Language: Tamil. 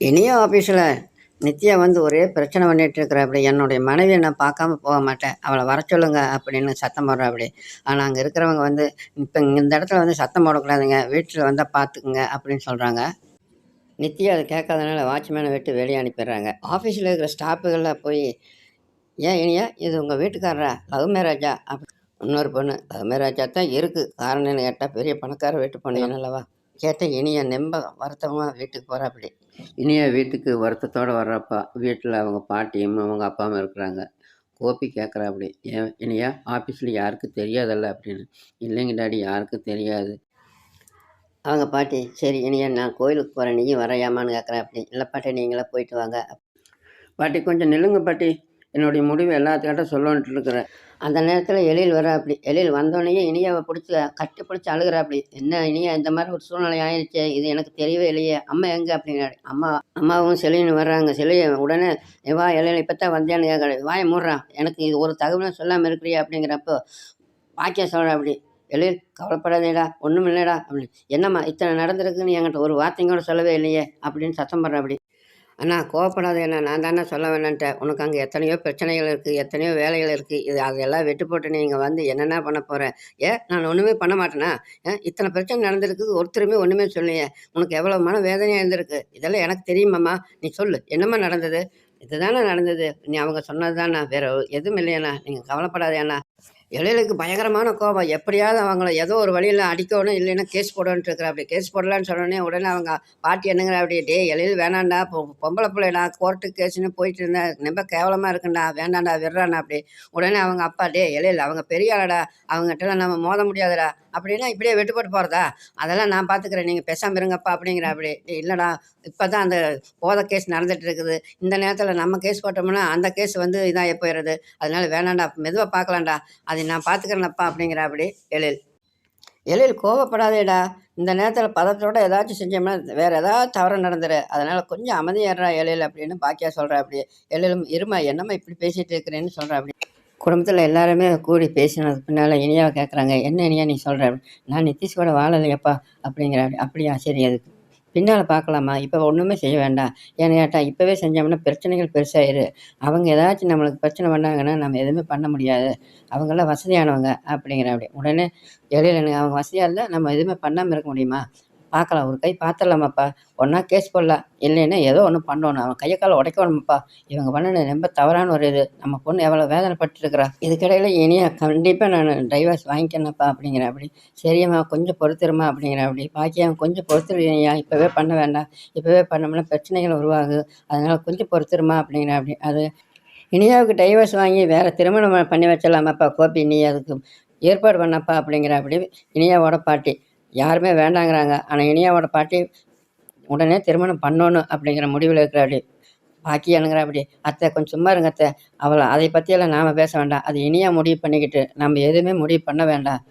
இனியும் ஆஃபீஸில் நித்யா வந்து ஒரே பிரச்சனை பண்ணிகிட்டு இருக்கிற அப்படி என்னுடைய மனைவியை நான் பார்க்காம போக மாட்டேன். அவளை வர சொல்லுங்க அப்படின்னு சத்தம் போடுற அப்படி. ஆனால் அங்கே இருக்கிறவங்க வந்து இப்போ இந்த இடத்துல வந்து சத்தம் போடக்கூடாதுங்க. வீட்டில் வந்தால் பார்த்துக்குங்க அப்படின்னு சொல்கிறாங்க நித்யா அதை கேட்காதனால வாட்ச்மேனை விட்டு வெளியே அனுப்பிடுறாங்க. ஆஃபீஸில் இருக்கிற ஸ்டாஃபுகளில் போய் ஏன் இனியா? இது உங்கள் வீட்டுக்காரரா? லவ் மேரேஜா? அப்படி இன்னொரு பொண்ணு லவ் மேரேஜா தான் இருக்குது காரணம்னு கேட்டால் பெரிய பணக்கார வீட்டு பொண்ணு அல்லவா கேட்டால் இனியா நெம்ப வருத்தமாக வீட்டுக்கு போகிறா அப்படி இனியா வீட்டுக்கு வருத்தத்தோடு வர்றப்பா வீட்டில் அவங்க பாட்டியும் அவங்க அப்பாவும் இருக்கிறாங்க. கோபி கேட்குறா அப்படி ஏன் இனியா ஆஃபீஸில் யாருக்கும் தெரியாதல்ல? அப்படின்னு இல்லைங்க டாடி யாருக்கும் தெரியாது. அவங்க பாட்டி சரி இனியா நான் கோயிலுக்கு போகிறேன் நீயும் வரையாமான்னு கேட்குறேன் அப்படி இல்லை பாட்டி நீங்களே போயிட்டு வாங்க. பாட்டி கொஞ்சம் நில்லுங்க பாட்டி. என்னுடைய முடிவு எல்லாத்துக்கிட்ட சொல்லணுன்ட்டு இருக்கிறேன் அந்த நேரத்தில் எழில் வர அப்படி எழில் வந்தோடனே இனியாவை பிடிச்சி கட்டி பிடிச்சி அழுகிறாப்படி என்ன இனியா இந்த மாதிரி ஒரு சூழ்நிலை ஆயிடுச்சு இது எனக்கு தெரியவே இல்லையே அம்மா எங்கே அப்படின்னாரு. அம்மா அம்மாவும் செலின்னு வர்றாங்க. செலிய உடனே வா எழில் இப்போ தான் வந்தேன்னு கேட்குற வாய மூடுறான் எனக்கு இது ஒரு தகவலும் சொல்லாமல் இருக்கிறியா அப்படிங்கிறப்போ வாக்கிய சொல்கிற அப்படி. எழில் கவலைப்படாதேடா ஒன்றும் இல்லைடா அப்படின்னு. என்னம்மா இத்தனை நடந்திருக்குன்னு என்கிட்ட ஒரு வார்த்தையும் கூட சொல்லவே இல்லையே அப்படின்னு சத்தம் போடுற அப்படி. அண்ணா கோவப்படாத என்ன நான் தானே சொல்ல வேணான்ட்டேன் உனக்கு அங்கே எத்தனையோ பிரச்சனைகள் இருக்குது எத்தனையோ வேலைகள் இருக்குது இது அதெல்லாம் வெட்டு போட்டு நீங்கள் வந்து என்னென்ன பண்ண போகிறேன் ஏன் நான் ஒன்றுமே பண்ண மாட்டேனா? ஏன் இத்தனை பிரச்சனை நடந்திருக்குது ஒருத்தருமே ஒன்றுமே சொல்லியே உனக்கு எவ்வளோ மன வேதனையாக இருந்திருக்கு? இதெல்லாம் எனக்கு தெரியுமாம்மா நீ சொல்லு. என்னம்மா நடந்தது? இதுதானே நடந்தது. நீ அவங்க சொன்னது தானே வேற எதுவும் இல்லையாண்ணா நீங்கள் கவலைப்படாதேண்ணா எழிலுக்கு பயங்கரமான கோபம். எப்படியாவது அவங்கள ஏதோ ஒரு வழியில் அடிக்கணும் இல்லைன்னா கேஸ் போடணுன்ட்டு இருக்கிற அப்படி கேஸ் போடலான்னு சொன்னோடனே உடனே அவங்க பாட்டி என்னங்கிற அப்படி டே எழில் வேணாண்டா. பொ பொம்பளை பிள்ளைடா கோர்ட்டு கேஸ்னு போயிட்டு இருந்தேன் ரொம்ப கேவலமாக இருக்குண்டா. வேண்டாண்டா விடுறாண்டா அப்படி. உடனே அவங்க அப்பா டே எழில் அவங்க பெரிய ஆளடா. அவங்ககிட்டலாம் நம்ம மோத முடியாதுடா. அப்படின்னா இப்படியே வெட்டுப்பட்டு போகிறதா அதெல்லாம் நான் பார்த்துக்கிறேன் நீங்கள் பேசாமல் இருங்கப்பா அப்படிங்கிற அப்படி இல்லைடா இப்போ தான் அந்த போதை கேஸ் நடந்துகிட்டு இருக்குது இந்த நேரத்தில் நம்ம கேஸ் போட்டோம்னா அந்த கேஸ் வந்து இதாகி போயிடுறது அதனால வேணாண்டா மெதுவாக பார்க்கலாம்டா அதை நான் பார்த்துக்கிறேனப்பா அப்படிங்கிற அப்படி எழில். எழில் கோவப்படாதேடா. இந்த நேரத்தில் பதத்தோட ஏதாச்சும் செஞ்சோம்னா வேறு ஏதாவது தவறு நடந்துரு. அதனால் கொஞ்சம் அமைதியாடுறா எழில் அப்படின்னு பாக்கியா சொல்கிறா அப்படி எழிலும் இருமா என்னம்மா இப்படி பேசிகிட்டு இருக்கிறேன்னு சொல்கிறா அப்படி குடும்பத்தில் எல்லாருமே கூடி பேசினதுக்கு பின்னால் இனியாவை கேட்குறாங்க என்ன இனியா நீ சொல்கிற நான் நிதிஷ் கூட வாழலையப்பா அப்படிங்கிற அப்படி அப்படியா? சரி அதுக்கு. பின்னால் பார்க்கலாமா இப்போ ஒன்றுமே செய்ய வேண்டாம். ஏன்னு கேட்டால் இப்போவே செஞ்சோம்னா பிரச்சனைகள் பெருசாயிரு. அவங்க ஏதாச்சும் நம்மளுக்கு பிரச்சனை பண்ணாங்கன்னா நம்ம எதுவுமே பண்ண முடியாது. அவங்களாம் வசதியானவங்க அப்படிங்கிற அப்படி. உடனே இடையில அவங்க வசதியாக இருந்தால் நம்ம எதுவுமே பண்ணாமல் இருக்க முடியுமா? பார்க்கலாம். ஒரு கை பார்த்துடலாமாப்பா? ஒன்றா கேஸ் போடலாம். இல்லைன்னா ஏதோ ஒன்று பண்ணணும். அவன் கையை காலை உடைக்கணும்ப்பா. இவங்க பண்ணணும் ரொம்ப தவறான ஒரு இது. நம்ம பொண்ணு எவ்வளோ வேதனைப்பட்டுருக்குறா. இதுக்கிடையில் இனியா கண்டிப்பாக நான் டைவர்ஸ் வாங்கிக்கணும்ப்பா அப்படிங்கிற அப்படி சரியம்மா கொஞ்சம் பொறுத்துருமா அப்படிங்கிற அப்படி பாக்கியா கொஞ்சம் பொறுத்துருவியா இப்போவே பண்ண வேண்டாம். இப்போவே பண்ணோம்னா பிரச்சனைகள் உருவாகுது. அதனால் கொஞ்சம் பொறுத்துருமா அப்படிங்கிற அப்படி அது இனியாவுக்கு டைவர்ஸ் வாங்கி வேறு திருமணம் பண்ணி வச்சிடலாமாப்பா கோபி? நீ அதுக்கு ஏற்பாடு பண்ணப்பா அப்படிங்கிற அப்படி இனியாவோட பாட்டி. யாருமே வேண்டாங்கிறாங்க. ஆனால் இனியாவோட பாட்டி உடனே திருமணம் பண்ணணும் அப்படிங்கிற முடிவில் இருக்கிற அப்படி பாக்கி அணுங்கிறாப்படி அத்தை கொஞ்சம் சும்மா இருங்க அத்தை. அவளை அதை பற்றியெல்லாம் நாம் பேச வேண்டாம். அது இனியா முடிவு பண்ணிக்கிட்டு நம்ம எதுவுமே முடிவு பண்ண வேண்டாம்.